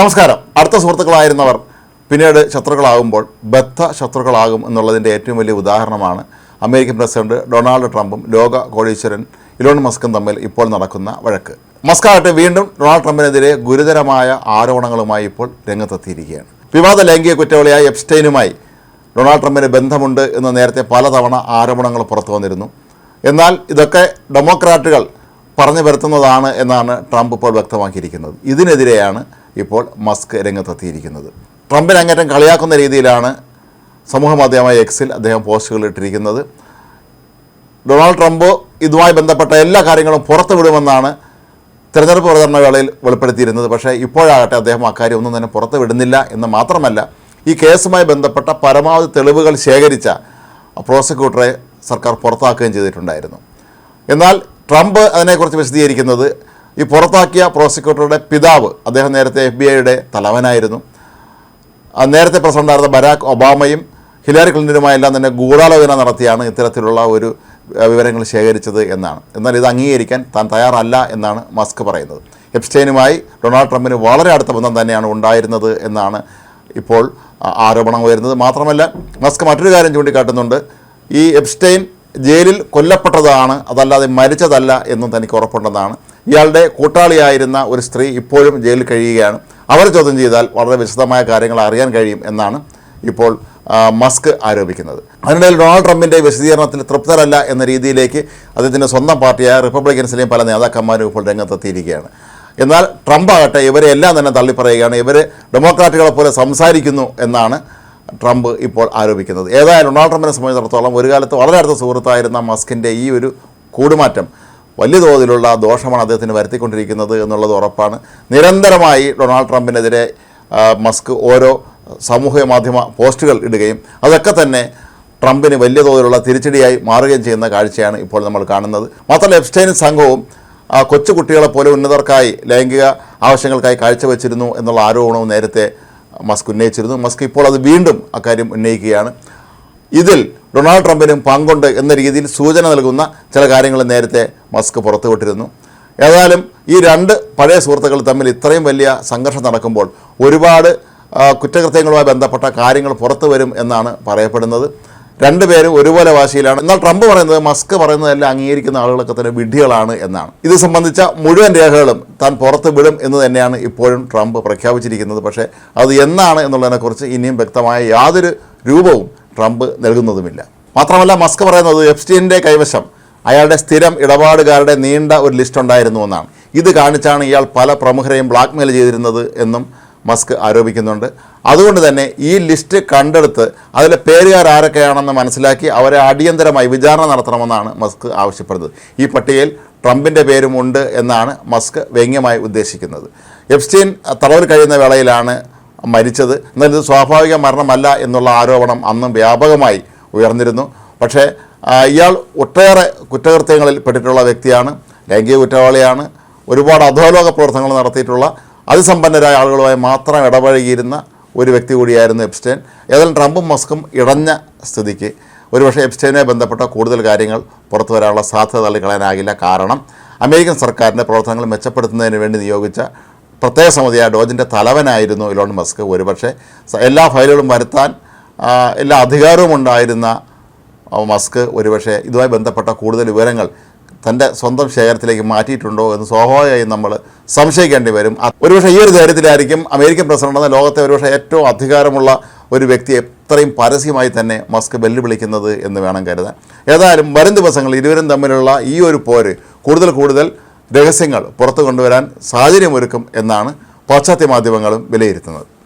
നമസ്കാരം. അടുത്ത സുഹൃത്തുക്കളായിരുന്നവർ. പിന്നീട് ശത്രുക്കളാകുമ്പോൾ ബദ്ധ ശത്രുക്കളാകും എന്നുള്ളതിന്റെ ഏറ്റവും വലിയ ഉദാഹരണമാണ് അമേരിക്കൻ പ്രസിഡന്റ് ഡൊണാൾഡ് ട്രംപും ലോക കോടീശ്വരൻ ഇലോൺ മസ്കും തമ്മിൽ ഇപ്പോൾ നടക്കുന്ന വഴക്ക്. മസ്കാകട്ടെ വീണ്ടും ഡൊണാൾഡ് ട്രംപിനെതിരെ ഗുരുതരമായ ആരോപണങ്ങളുമായി ഇപ്പോൾ രംഗത്തെത്തിയിരിക്കുകയാണ്. വിവാദ ലൈംഗിക കുറ്റവാളിയായ എപ്സ്റ്റൈനുമായി ഡൊണാൾഡ് ട്രംപിന് ബന്ധമുണ്ട് എന്ന് നേരത്തെ പലതവണ ആരോപണങ്ങൾ പുറത്തു വന്നിരുന്നു. എന്നാൽ ഇതൊക്കെ ഡെമോക്രാറ്റുകൾ പറഞ്ഞു വരുത്തുന്നതാണ് എന്നാണ് ട്രംപ് ഇപ്പോൾ വ്യക്തമാക്കിയിരിക്കുന്നത്. ഇതിനെതിരെയാണ് ഇപ്പോൾ മസ്ക് രംഗത്തെത്തിയിരിക്കുന്നത്. ട്രംപിനെ അങ്ങേറ്റം കളിയാക്കുന്ന രീതിയിലാണ് സമൂഹ മാധ്യമമായ എക്സിൽ അദ്ദേഹം പോസ്റ്റുകൾ ഇട്ടിരിക്കുന്നത്. ഡൊണാൾഡ് ട്രംപ് ഇതുമായി ബന്ധപ്പെട്ട എല്ലാ കാര്യങ്ങളും പുറത്തു വിടുമെന്നാണ് തിരഞ്ഞെടുപ്പ് പ്രചരണ വേളയിൽ വെളിപ്പെടുത്തിയിരുന്നത്. പക്ഷേ ഇപ്പോഴാകട്ടെ അദ്ദേഹം അക്കാര്യം ഒന്നും തന്നെ പുറത്തു വിടുന്നില്ല എന്ന് മാത്രമല്ല ഈ കേസുമായി ബന്ധപ്പെട്ട പരമാവധി തെളിവുകൾ ശേഖരിച്ച പ്രോസിക്യൂട്ടറെ സർക്കാർ പുറത്താക്കുകയും ചെയ്തിട്ടുണ്ടായിരുന്നു. എന്നാൽ ട്രംപ് അതിനെക്കുറിച്ച് വിശദീകരിക്കുന്നത് ഈ പുറത്താക്കിയ പ്രോസിക്യൂട്ടറുടെ പിതാവ് അദ്ദേഹം നേരത്തെ എഫ് ബി ഐയുടെ തലവനായിരുന്നു. നേരത്തെ പ്രസിഡന്റായിരുന്ന ബരാക് ഒബാമയും ഹിലാരി ക്ലിന്റനുമായെല്ലാം തന്നെ ഗൂഢാലോചന നടത്തിയാണ് ഇത്തരത്തിലുള്ള ഒരു വിവരങ്ങൾ ശേഖരിച്ചത് എന്നാണ്. എന്നാൽ ഇത് അംഗീകരിക്കാൻ താൻ തയ്യാറല്ല എന്നാണ് മസ്ക് പറയുന്നത്. എപ്സ്റ്റൈനുമായി ഡൊണാൾഡ് ട്രംപിന് വളരെ അടുത്ത ബന്ധം തന്നെയാണ് ഉണ്ടായിരുന്നത് എന്നാണ് ഇപ്പോൾ ആരോപണം വരുന്നത് മാത്രമല്ല മസ്ക് മറ്റൊരു കാര്യം ചൂണ്ടിക്കാട്ടുന്നുണ്ട്. ഈ എപ്സ്റ്റൈൻ ജയിലിൽ കൊല്ലപ്പെട്ടതാണ് അതല്ലാതെ മരിച്ചതല്ല എന്നും തനിക്ക് ഉറപ്പുണ്ടെന്നാണ്. ഇയാളുടെ കൂട്ടാളിയായിരുന്ന ഒരു സ്ത്രീ ഇപ്പോഴും ജയിലിൽ കഴിയുകയാണ്. അവർ ചോദ്യം ചെയ്താൽ വളരെ വിശദമായ കാര്യങ്ങൾ അറിയാൻ കഴിയും എന്നാണ് ഇപ്പോൾ മസ്ക് ആരോപിക്കുന്നത്. അതിനിടയിൽ ഡൊണാൾഡ് ട്രംപിന്റെ വിശദീകരണത്തിൽ തൃപ്തരല്ല എന്ന രീതിയിലേക്ക് അദ്ദേഹത്തിന്റെ സ്വന്തം പാർട്ടിയായ റിപ്പബ്ലിക്കൻസിലെയും പല നേതാക്കന്മാരും ഇപ്പോൾ രംഗത്തെത്തിയിരിക്കുകയാണ്. എന്നാൽ ട്രംപ് ആകട്ടെ ഇവരെ എല്ലാം തന്നെ തള്ളിപ്പറയുകയാണ്. ഇവർ ഡെമോക്രാറ്റുകളെ പോലെ സംസാരിക്കുന്നു എന്നാണ് ട്രംപ് ഇപ്പോൾ ആരോപിക്കുന്നത്. ഏതായാലും ഡൊണാൾഡ് ട്രംപിനെ സംബന്ധിച്ചിടത്തോളം ഒരു കാലത്ത് വളരെ അടുത്ത സുഹൃത്തായിരുന്ന മസ്കിന്റെ ഈ ഒരു കൂടുമാറ്റം വലിയ തോതിലുള്ള ദോഷമാണ് അദ്ദേഹത്തിന് വരുത്തിക്കൊണ്ടിരിക്കുന്നത് എന്നുള്ളത് ഉറപ്പാണ്. നിരന്തരമായി ഡൊണാൾഡ് ട്രംപിനെതിരെ മസ്ക് ഓരോ സാമൂഹ്യ മാധ്യമ പോസ്റ്റുകൾ ഇടുകയും അതൊക്കെ തന്നെ ട്രംപിന് വലിയ തോതിലുള്ള തിരിച്ചടിയായി മാറുകയും ചെയ്യുന്ന കാഴ്ചയാണ് ഇപ്പോൾ നമ്മൾ കാണുന്നത്. മാത്രമല്ല എപ്സ്റ്റൈൻ സംഘവും കൊച്ചുകുട്ടികളെ പോലെ ഉന്നതർക്കായി ലൈംഗിക ആവശ്യങ്ങൾക്കായി കാഴ്ചവെച്ചിരുന്നു എന്നുള്ള ആരോപണവും നേരത്തെ മസ്ക് ഉന്നയിച്ചിരുന്നു. മസ്ക് ഇപ്പോൾ അത് വീണ്ടും അക്കാര്യം ഉന്നയിക്കുകയാണ്. ഇതിൽ ഡൊണാൾഡ് ട്രംപിനും പങ്കുണ്ട് എന്ന രീതിയിൽ സൂചന നൽകുന്ന ചില കാര്യങ്ങൾ നേരത്തെ മസ്ക് പുറത്തുവിട്ടിരുന്നു. ഏതായാലും ഈ രണ്ട് പഴയ സുഹൃത്തുക്കൾ തമ്മിൽ ഇത്രയും വലിയ സംഘർഷം നടക്കുമ്പോൾ ഒരുപാട് കുറ്റകൃത്യങ്ങളുമായി ബന്ധപ്പെട്ട കാര്യങ്ങൾ പുറത്തു വരും എന്നാണ് പറയപ്പെടുന്നത്. രണ്ടുപേരും ഒരുപോലെ വാശിയിലാണ്. എന്നാൽ ട്രംപ് പറയുന്നത് മസ്ക് പറയുന്നതെല്ലാം അംഗീകരിക്കുന്ന ആളുകളൊക്കെ തന്നെ വിഡ്ഢികളാണ് എന്നാണ്. ഇത് സംബന്ധിച്ച മുഴുവൻ രേഖകളും താൻ പുറത്ത് വിടും എന്ന് തന്നെയാണ് ഇപ്പോഴും ട്രംപ് പ്രഖ്യാപിച്ചിരിക്കുന്നത്. പക്ഷേ അത് എന്നാണ് എന്നുള്ളതിനെക്കുറിച്ച് ഇനിയും വ്യക്തമായ യാതൊരു രൂപവും ട്രംപ് നൽകുന്നതുമില്ല. മാത്രമല്ല മസ്ക് പറയുന്നത് എഫ്സ്റ്റീന്റെ കൈവശം അയാളുടെ സ്ഥിരം ഇടപാടുകാരുടെ നീണ്ട ഒരു ലിസ്റ്റ് ഉണ്ടായിരുന്നു എന്നാണ്. ഇത് കാണിച്ചാണ് ഇയാൾ പല പ്രമുഖരെയും ബ്ലാക്ക്മെയിൽ ചെയ്തിരുന്നത് എന്നും മസ്ക് ആരോപിക്കുന്നുണ്ട്. അതുകൊണ്ട് തന്നെ ഈ ലിസ്റ്റ് കണ്ടെടുത്ത് അതിലെ പേരുകാർ ആരൊക്കെയാണെന്ന് മനസ്സിലാക്കി അവരെ അടിയന്തരമായി വിചാരണ നടത്തണമെന്നാണ് മസ്ക് ആവശ്യപ്പെടുന്നത്. ഈ പട്ടികയിൽ ട്രംപിന്റെ പേരും ഉണ്ട് എന്നാണ് മസ്ക് വ്യംഗ്യമായി ഉദ്ദേശിക്കുന്നത്. എഫ്സ്റ്റീൻ തടവിൽ കഴിയുന്ന വേളയിലാണ് മരിച്ചത്. എന്നാൽ ഇത് സ്വാഭാവിക മരണമല്ല എന്നുള്ള ആരോപണം അന്നും വ്യാപകമായി ഉയർന്നിരുന്നു. പക്ഷേ ഇയാൾ ഒട്ടേറെ കുറ്റകൃത്യങ്ങളിൽ പെട്ടിട്ടുള്ള വ്യക്തിയാണ് ലൈംഗിക കുറ്റവാളിയാണ് ഒരുപാട് അധോലോക പ്രവർത്തനങ്ങൾ നടത്തിയിട്ടുള്ള അതിസമ്പന്നരായ ആളുകളുമായി മാത്രം ഇടപഴകിയിരുന്ന ഒരു വ്യക്തി കൂടിയായിരുന്നു എപ്സ്റ്റൈൻ ഏതായാലും ട്രംപും മസ്കും ഇടഞ്ഞ സ്ഥിതിക്ക് ഒരുപക്ഷെ എപ്സ്റ്റൈനെ ബന്ധപ്പെട്ട കൂടുതൽ കാര്യങ്ങൾ പുറത്തു വരാനുള്ള സാധ്യത തള്ളിക്കളയാനാകില്ല. കാരണം അമേരിക്കൻ സർക്കാരിന്റെ പ്രവർത്തനങ്ങൾ മെച്ചപ്പെടുത്തുന്നതിന് വേണ്ടി നിയോഗിച്ച പ്രത്യേക സമിതിയായ ഡോജിന്റെ തലവനായിരുന്നു ഇലോൺ മസ്ക്. ഒരുപക്ഷെ എല്ലാ ഫയലുകളും വരുത്താൻ എല്ലാ അധികാരവും ഉണ്ടായിരുന്ന മസ്ക് ഒരുപക്ഷെ ഇതുമായി ബന്ധപ്പെട്ട കൂടുതൽ വിവരങ്ങൾ തന്റെ സ്വന്തം ശേഖരത്തിലേക്ക് മാറ്റിയിട്ടുണ്ടോ എന്ന് സ്വാഭാവികമായും നമ്മൾ സംശയിക്കേണ്ടി വരും. ഒരുപക്ഷെ ഈ ഒരു ധൈര്യത്തിലായിരിക്കും അമേരിക്കൻ പ്രസിഡന്റ് എന്ന ലോകത്തെ ഒരുപക്ഷെ ഏറ്റവും അധികാരമുള്ള ഒരു വ്യക്തി എത്രയും പരസ്യമായി തന്നെ മസ്ക് വെല്ലുവിളിക്കുന്നത് എന്ന് വേണം കരുതാൻ. ഏതായാലും വരും ദിവസങ്ങളിൽ ഇരുവരും തമ്മിലുള്ള ഈ ഒരു പോര് കൂടുതൽ കൂടുതൽ രഹസ്യങ്ങൾ പുറത്തു കൊണ്ടുവരാൻ സാഹചര്യമൊരുക്കും എന്നാണ് പാശ്ചാത്യ മാധ്യമങ്ങളും വിലയിരുത്തുന്നത്.